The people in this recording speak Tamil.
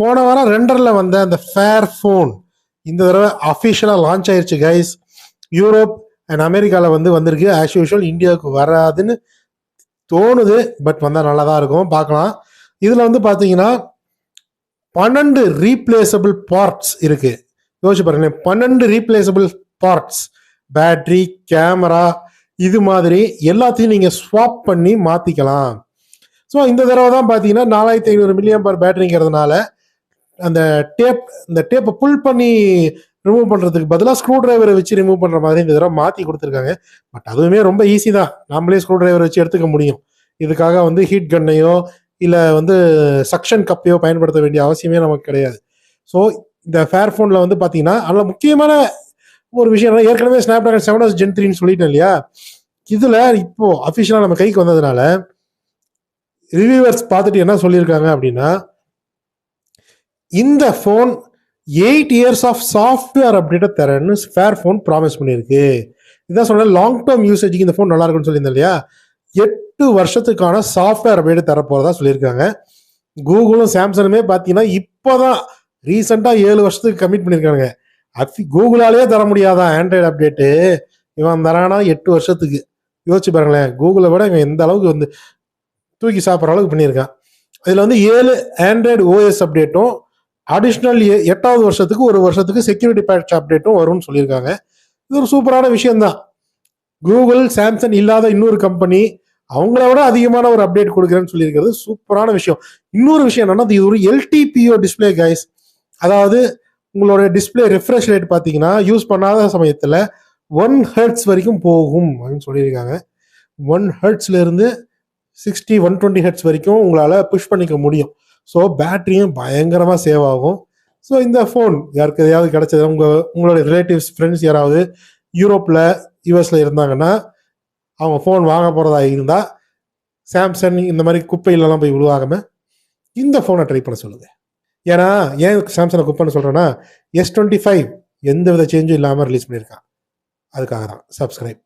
போன வாரம் ரெண்டரில் வந்த அந்த ஃபேர் ஃபோன் இந்த தடவை அஃபிஷியலாக லான்ச் ஆயிடுச்சு கைஸ் யூரோப் அண்ட் அமெரிக்காவில் வந்து வந்திருக்கு. ஆஸ் யூஷுவல் இந்தியாவுக்கு வராதுன்னு தோணுது. பட் வந்தால் நல்லா தான் இருக்கும். பார்க்கலாம். இதில் வந்து பார்த்தீங்கன்னா பன்னெண்டு ரீப்ளேசபிள் பார்ட்ஸ் இருக்குது யோசிச்சு பாருங்க பன்னெண்டு ரீப்ளேசபிள் பார்ட்ஸ் பேட்டரி கேமரா இது மாதிரி எல்லாத்தையும் நீங்கள் ஸ்வாப் பண்ணி மாற்றிக்கலாம் ஸோ இந்த தடவை தான் பார்த்தீங்கன்னா நாலாயிரத்தி ஐநூறு மில்லியம் பர் பேட்டரிங்கிறதுனால அந்த டேப் இந்த டேப்பை புல் பண்ணி ரிமூவ் பண்ணுறதுக்கு பதிலாக ஸ்க்ரூ டிரைவரை வச்சு ரிமூவ் பண்ணுற மாதிரி இந்த தடவை மாற்றி கொடுத்துருக்காங்க. பட் அதுவுமே ரொம்ப ஈஸி தான். நம்மளே ஸ்க்ரூ டிரைவர் வச்சு எடுத்துக்க முடியும். இதுக்காக வந்து ஹீட் கன்னையோ இல்லை வந்து சக்ஷன் கப்பையோ பயன்படுத்த வேண்டிய அவசியமே நமக்கு கிடையாது. ஸோ இந்த ஃபேர் ஃபோனில் வந்து பார்த்தீங்கன்னா அதில் முக்கியமான ஒரு விஷயம் ஏற்கனவே snap dragon seven S gen த்ரீன்னு சொல்லிட்டேன் இல்லையா? இதில் இப்போது அஃபிஷியலாக நம்ம கைக்கு வந்ததுனால ரிவ்யூவர்ஸ் பார்த்துட்டு என்ன சொல்லியிருக்காங்க அப்படின்னா இந்த phone eight years of software அப்டேட்டை தரேன்னு ஃபேர் ஃபோன் ப்ராமிஸ் பண்ணியிருக்கு. இதான் சொன்னேன் லாங் டேர்ம் யூசேஜுக்கு இந்த ஃபோன் நல்லா இருக்குன்னு சொல்லியிருந்தேன் இல்லையா? எட்டு வருஷத்துக்கான சாஃப்ட்வேர் அப்டேட் தரப்போகிறதா சொல்லியிருக்காங்க. கூகுளும் சாம்சங்குமே பார்த்தீங்கன்னா இப்போ தான் ரீசெண்டாக ஏழு வருஷத்துக்கு கமிட் பண்ணியிருக்காங்க. அஃபி கூகுளாலே தர முடியாதான் ஆண்ட்ராய்டு அப்டேட்டு இவன் தரானா எட்டு வருஷத்துக்கு. யோசிச்சு பாருங்களேன் கூகுளை விட இவன் எந்த அளவுக்கு வந்து தூக்கி சாப்பிட்ற அளவுக்கு பண்ணியிருக்கான். இதில் வந்து ஏழு ஆண்ட்ராய்டு ஓஎஸ் அப்டேட்டும் அடிஷ்னல் எட்டாவது வருஷத்துக்கு ஒரு வருஷத்துக்கு செக்யூரிட்டி பேட்ச் அப்டேட்டும் வரும்னு சொல்லியிருக்காங்க. இது ஒரு சூப்பரான விஷயம்தான். கூகுள் சாம்சங் இல்லாத இன்னொரு கம்பெனி அவங்கள விட அதிகமான ஒரு அப்டேட் கொடுக்குறேன்னு சொல்லியிருக்கிறது சூப்பரான விஷயம். இன்னொரு விஷயம் என்னன்னா இது ஒரு எல்டிபிஓ டிஸ்ப்ளே கைஸ் அதாவது உங்களோட டிஸ்ப்ளே ரெஃப்ரெஷ் ரேட் பார்த்தீங்கன்னா யூஸ் பண்ணாத சமயத்தில் ஒன் ஹெர்ட்ஸ் வரைக்கும் போகும் அப்படின்னு சொல்லியிருக்காங்க. ஒன் ஹெர்ட்ஸ்லேருந்து சிக்ஸ்டி ஒன் டுவெண்ட்டி ஹெர்ட்ஸ் வரைக்கும் உங்களால் புஷ் பண்ணிக்க முடியும். ஸோ பேட்டரியும் பயங்கரமாக சேவ் ஆகும். ஸோ இந்த ஃபோன் யாருக்கு எதையாவது கிடைச்சது உங்கள் உங்களோட ரிலேட்டிவ்ஸ் ஃப்ரெண்ட்ஸ் யாராவது யூரோப்பில் யூஎஸில் இருந்தாங்கன்னா அவங்க ஃபோன் வாங்க போகிறதா இருந்தால் சாம்சங் இந்த மாதிரி குப்பையிலலாம் போய் விழுவாகாம இந்த ஃபோனை ட்ரை பண்ண சொல்லுங்கள் ஏன்னா ஏன் சாம்சங்கை குப்பைன்னு சொல்கிறேன்னா எஸ் டுவெண்ட்டி ஃபைவ் எந்த வித சேஞ்சும் இல்லாமல் ரிலீஸ் பண்ணியிருக்கான். அதுக்காக தான் சப்ஸ்கிரைப்